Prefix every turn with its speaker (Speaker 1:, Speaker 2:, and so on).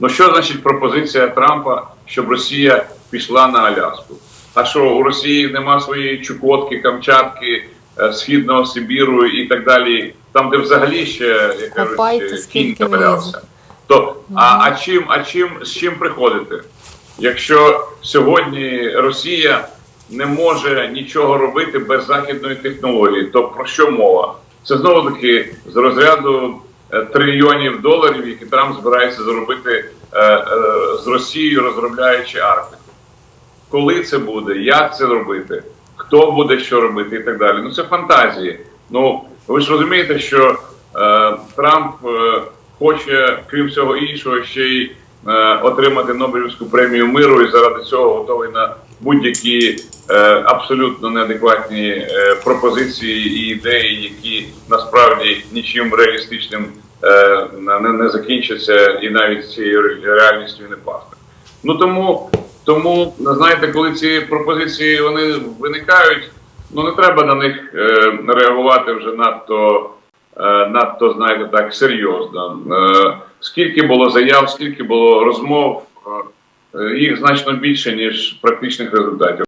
Speaker 1: Ну що значить пропозиція Трампа, щоб Росія пішла на Аляску? А що у Росії нема своєї Чукотки, Камчатки, е, Східного Сибіру і так далі, там, де взагалі ще як кажуть, е, кінь
Speaker 2: скільки.
Speaker 1: То а, а чим, а чим з чим приходити? Якщо сьогодні Росія не може нічого робити без західної технології, то про що мова? Це знову таки з розряду трильйонів доларів, які Трамп збирається заробити е, е, з Росією, розробляючи Арктику. Коли це буде, як це робити, хто буде що робити і так далі. Ну це фантазії. Ну ви ж розумієте, що е, Трамп е, хоче, крім всього іншого, ще й е, отримати Нобелівську премію миру і заради цього готовий на будь-які е, абсолютно неадекватні е, пропозиції і ідеї, які насправді нічим реалістичним е, не, закінчаться і навіть цією реальністю не пахне. Ну тому, тому знаєте, коли ці пропозиції вони виникають, ну не треба на них е, реагувати вже надто, е, надто знаєте, так серйозно. Е, скільки було заяв, скільки було розмов, е, їх значно більше ніж практичних результатів.